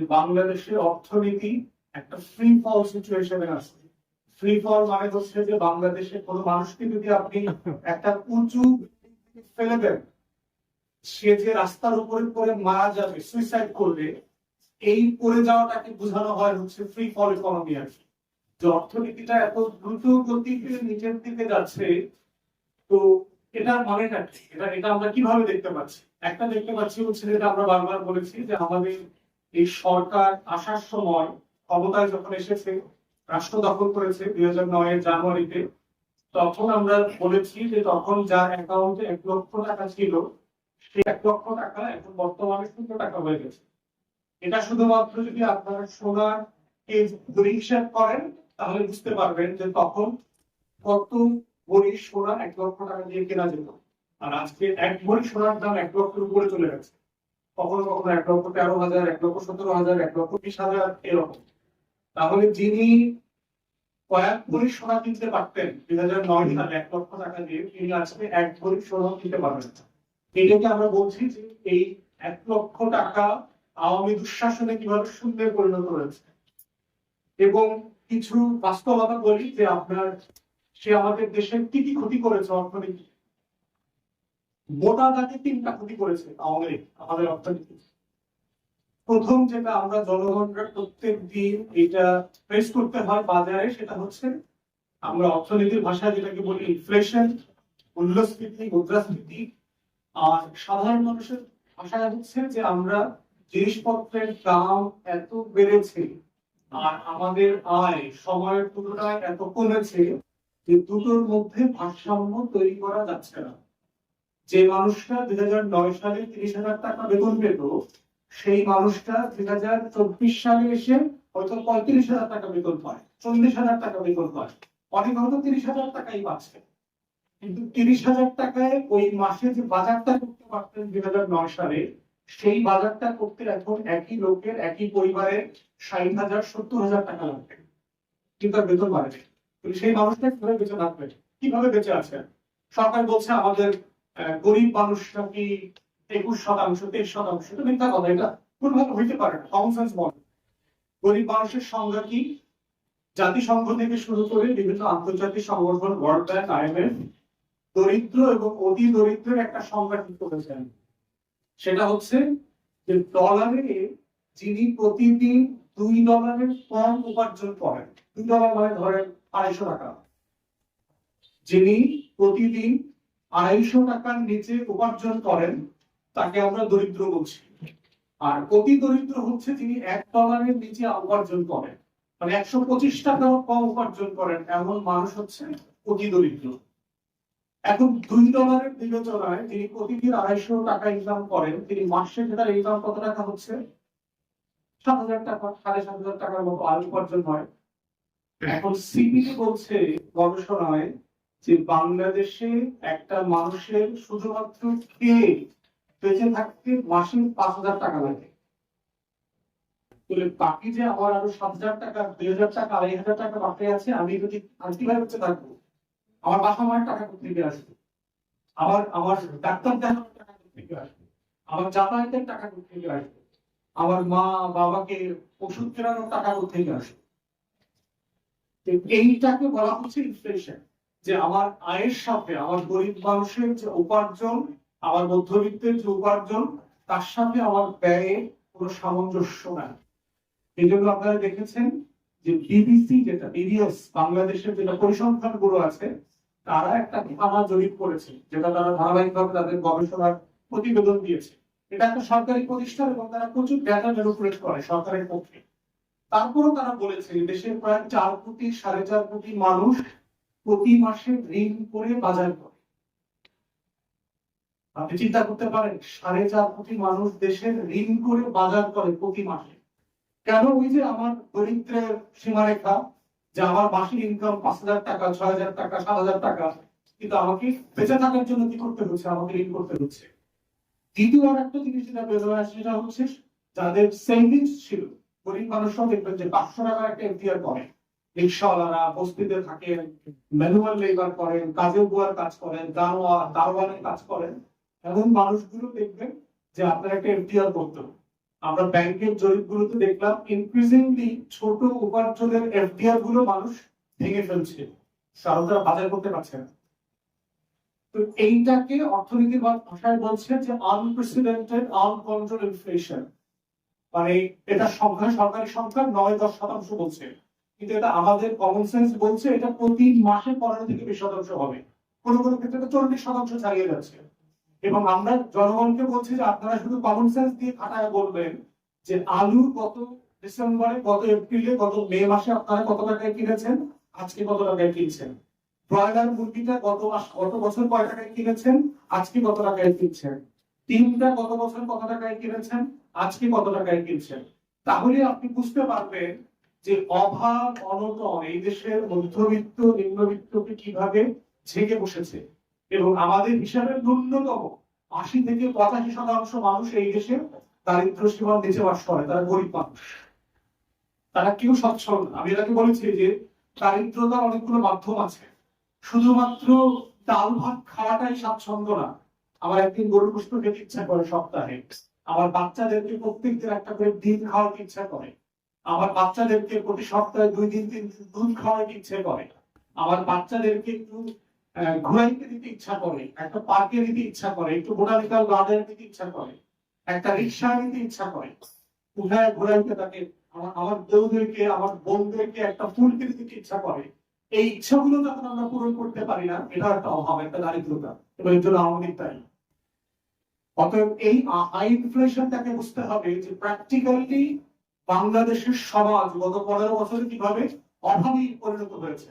যে বাংলাদেশের অর্থনীতি একটা ফ্রি ফল সিচুয়েশনে আছে। ফ্রি ফল মানে হচ্ছে যে বাংলাদেশে কোনো মানুষকে যদি আপনি একটা উঁচু ফেলে দেন, সে যে রাস্তার উপরে পড়ে মারা যাবে সুইসাইড করবে এই পড়ে যাওয়াটাকে বোঝানো হয় হচ্ছে ফ্রি ফল ইকোনমি আর কি। যে অর্থনীতিটা এত দ্রুত গতিতে নিচের দিকে যাচ্ছে, তো এটার মানেটা এটা এটা আমরা কীভাবে দেখতে পাচ্ছি? একটা দেখতে পাচ্ছি হচ্ছে যেটা আমরা বারবার বলেছি যে আমাদের এই সরকার আসার সময় ক্ষমতায় যখন এসেছে, রাষ্ট্র দখল করেছে দুই হাজার নয়ের জানুয়ারিতে, তখন আমরা বলেছি যে তখন যার অ্যাকাউন্টে এক লক্ষ টাকা ছিল, সেই এক লক্ষ টাকা এখন বর্তমানে শূন্য টাকা হয়ে গেছে। এটা শুধুমাত্র যদি আপনারা সোনার হিসাব করেন, তাহলে বুঝতে পারবেন যে তখন কত ভরি সোনা এক লক্ষ টাকা দিয়ে কেনা যেত। আর আজকে এক ভরি সোনার দাম এক লক্ষের উপরে চলে গেছে। কখনো কখনো এক লক্ষ তেরো হাজার এক লক্ষ সতেরো হাজার এক লক্ষ বিশ হাজার এরকম। তাহলে যিনি কয়েক ভরি সোনা কিনতে পারতেন দুই হাজার নয় সালে এক লক্ষ টাকা দিয়ে তিনি আজকে এক ভরি সোনা কিনতে পারবেন। এটাকে আমরা বলছি যে এই এক লক্ষ টাকা আওয়ামী দুঃশাসনে কীভাবে শূন্যে পরিণত হয়েছে। এবং কিছু বাস্তবতা বলি যে আপনার সে আমাদের দেশের কি কি ক্ষতি করেছে অর্থনীতি মোটা দাগে তিনটা ক্ষতি করেছে আওয়ামী লীগ, আমাদের অর্থনীতি। প্রথম যেটা আমরা জনগণরা প্রত্যেক দিন এটা ফেস করতে হয় বাজারে, সেটা হচ্ছে আমরা অর্থনীতির ভাষায় যেটাকে বলি ইনফ্লেশন মূল্যস্ফীতি, মুদ্রাস্ফীতি। আর সাধারণ মানুষের ভাষায় হচ্ছে যে আমরা জিনিসপত্রের দাম এত বেড়েছে আর আমাদের আয় সময়ের তুলনায় এত কমেছে যে দুটোর মধ্যে ভারসাম্য তৈরি করা যাচ্ছে না। যে মানুষটা দুই হাজার নয় সালে তিরিশ হাজার টাকা বেতন পেত, সেই মানুষটা দুই হাজার চব্বিশ সালে এসে হয়তো পঁয়ত্রিশ হাজার টাকা বেতন পায়, চল্লিশ হাজার টাকা বেতন পায়। অনেক হয়তো তিরিশ হাজার টাকাই পাচ্ছে। কিন্তু তিরিশ হাজার টাকায় ওই মাসে যে বাজারটা করতে পারতেন দুই হাজার নয় সালে, সেই বাজারটা করতে এখন একই লোকের, একই পরিবারের ষাট হাজার, সত্তর হাজার টাকা লাগবে। কিন্তু তার বেতন বাড়বে সেই মানুষটা কীভাবে বেঁচে থাকবে কীভাবে বেঁচে আছে? সরকার বলছে আমাদের গরিব মানুষরা কি একুশ শতাংশ, তেইশ শতাংশ? এটা মিথ্যা কথা, এটা কোনোভাবে হইতে পারে না কমন সেন্স বলে। গরিব মানুষের সংখ্যা কি? জাতিসংঘ থেকে শুরু করে বিভিন্ন আন্তর্জাতিক সংগঠন ওয়ার্ল্ড ব্যাংক আইএমএফ দরিদ্র এবং অতি দরিদ্রের একটা সংখ্যা ঠিক করেছেন সেটা হচ্ছে যে ডলারে যিনি প্রতিদিন দুই ডলারের কম উপার্জন করেন, দুই ডলার মানে ধরেন আড়াইশো টাকা, যিনি প্রতিদিন আড়াইশো টাকার নিচে উপার্জন করেন, তাকে আমরা দরিদ্র বলছি। আর অতি দরিদ্র হচ্ছে যিনি এক ডলারের নিচে উপার্জন করেন। মানে একশো পঁচিশ টাকা কম উপার্জন করেন, এমন মানুষ হচ্ছে অতি দরিদ্র। এখন দুই ডলারের বিবেচনায় তিনি প্রতিদিন আড়াইশো টাকা ইনকাম করেন, তিনি মাসে তার ইনকাম কত টাকা হচ্ছে? সাত হাজার টাকা, সাড়ে সাত হাজার টাকার মতো আয় উপার্জন হয়। এখন সিবিডি বলছে গবেষণায় যে বাংলাদেশে একটা মানুষের শুধুমাত্র খেয়ে বেঁচে থাকতে মাসে পাঁচ হাজার টাকা লাগে? বাকি যে আমার আরও সাত হাজার টাকা, দুই হাজার টাকা, আড়াই হাজার টাকা বাকি আছে, আমি যদি আর কীভাবে বেঁচে থাকব, আমার বাসা মায়ের টাকা থেকে আসবে? আমার আমার ডাক্তার দেখানোর টাকা থেকে আসবে? আমার যাতায়াতের টাকা থেকে আসবে? আমার মা বাবাকে ওষুধ কেনানোর টাকা থেকে আসবে? এইটাকে বলা হচ্ছে ইনফ্লেশন যে আমার আয়ের সাথে, আমার গরিব মানুষের যে উপার্জন, আমার মধ্যবিত্তের যে উপার্জন, তার সাথে আমার ব্যয়ে কোনো সামঞ্জস্য নাই। এই জন্য আপনারা দেখেছেন যে বিবিসি যেটা বিবিএস বাংলাদেশের যেটা পরিসংখ্যান ব্যুরো আছে, তারা একটা ভাবা জরিপ করেছে, যেটা তারা ধারাবাহিকভাবে তাদের গবেষণার প্রতিবেদন দিয়েছে। এটা একটা সরকারি প্রতিষ্ঠান এবং তারা প্রচুর ডেটা ম্যানুপুলেট করে সরকারের পক্ষে। তারপরও তারা বলেছে দেশের প্রায় চার কোটি, সাড়ে চার কোটি মানুষ প্রতি মাসে ঋণ করে বাজার করে। আপনি চিন্তা করতে পারেন, সাড়ে চার কোটি মানুষ দেশের ঋণ করে বাজার করে প্রতি মাসে। কেন ওই যে আমার দরিদ্রের সীমারেখা, যে আমার মাসিক ইনকাম পাঁচ হাজার টাকা, ছয় হাজার টাকা, সাত হাজার টাকা কিন্তু আমাকে বেঁচে থাকার জন্য কি করতে হচ্ছে? আমাকে ঋণ করতে হচ্ছে। দ্বিতীয় আর একটা জিনিস যেটা বেরোয় আসে, সেটা হচ্ছে যাদের সেভিংস ছিল, গরিব মানুষরাও দেখবেন যে পাঁচশো টাকার একটা এফডিআর করে। রিক্সাওয়ালারা বস্তিতে থাকেন ম্যানুয়াল লেবার করেন কাজে বুয়ার কাজ করেন দারোয়া দারোয়ানের কাজ করেন, এমন মানুষগুলো দেখবেন যে আপনার একটা এফডিআর করতে। হবে আমরা ব্যাংকের জরিপগুলোতে দেখলাম ইনক্রিজিংলি ছোট উপার্জনের এফডিআরগুলো মানুষ ভেঙে ফেলছে। কারণ তারা বাজার করতে পারছে না। তো এইটাকে অর্থনীতির ভাষায় বলছে যে আনপ্রেসিডেন্টেড আনকন্ট্রোল ইনফ্লেশন মানে এটা সংখ্যা, সরকারি সংখ্যা নয় দশ শতাংশ বলছে। কিন্তু এটা আমাদের কমন সেন্স বলছে, এটা প্রতি মাসে পনেরো থেকে বিশ শতাংশ হবে। কোনো কোনো ক্ষেত্রে চল্লিশ শতাংশ ছাড়িয়ে যাচ্ছে। এবং আমরা জনগণকে বলছি যে আপনারা শুধু কমন সেন্স দিয়ে খাটায় বলবেন যে আলু কত ডিসেম্বরে, কত এপ্রিলে, কত মে মাসে আপনারা কত টাকায় কিনেছেন? আজকে কত টাকায় কিনছেন? ব্রয়লার মুরগিটা গত মাস গত বছর কয় টাকায় কিনেছেন? আজকে কত টাকায় কিনছেন? তিনটা গত বছর কত টাকায় কিনেছেন? আজকে কত টাকায় কিনছেন? তাহলে আপনি বুঝতে পারবেন যে অভাব অনটন এই দেশের মধ্যবিত্ত, নিম্নবিত্তকে কীভাবে ঝেঁকে বসেছে? এবং আমাদের হিসাবে ন্যূনতম আশি থেকে পঁচাশি শতাংশ মানুষ এই দেশে দারিদ্র সীমার নিচে বাস করে, তারা গরিব মানুষ। তারা কেউ সচ্ছল আমি এটাকে বলেছি যে দারিদ্রতার অনেকগুলো মাধ্যম আছে। শুধুমাত্র ডাল ভাত খাওয়াটাই স্বাচ্ছন্দ্য না। আমার একদিন গরুর গোস্ত খেতে ইচ্ছা করে সপ্তাহে। আমার বাচ্চাদেরকে প্রত্যেকদিন একটা করে ডিম খাওয়াতে ইচ্ছা করে। আমার বাচ্চাদেরকে প্রতি সপ্তাহে দুই দিন তিন দিন দুধ খাওয়াতে ইচ্ছে করে। আমার বাচ্চাদেরকে একটু ঘুরাইতে দিতে ইচ্ছা করে, একটা পার্কে দিতে ইচ্ছা করে, একটু বোটানিক্যাল গার্ডেনে দিতে ইচ্ছা করে, একটা রিক্সা নিতে ইচ্ছা করে। উঠায় ঘুরাইতে তাকে আমার আমার বউদেরকে, আমার বোনদেরকে একটা ফুল কিনে দিতে ইচ্ছা করে। এই ইচ্ছাগুলো যখন আমরা পূরণ করতে পারি না, এটা একটা অভাব, একটা দারিদ্রতা, এবং এর জন্য আমাদের তাই অতএব এই হাই ইনফ্লেশনটাকে বুঝতে হবে যে প্র্যাকটিক্যালি বাংলাদেশের সমাজ গত পনেরো বছরে কীভাবে অভাবী পরিণত হয়েছে?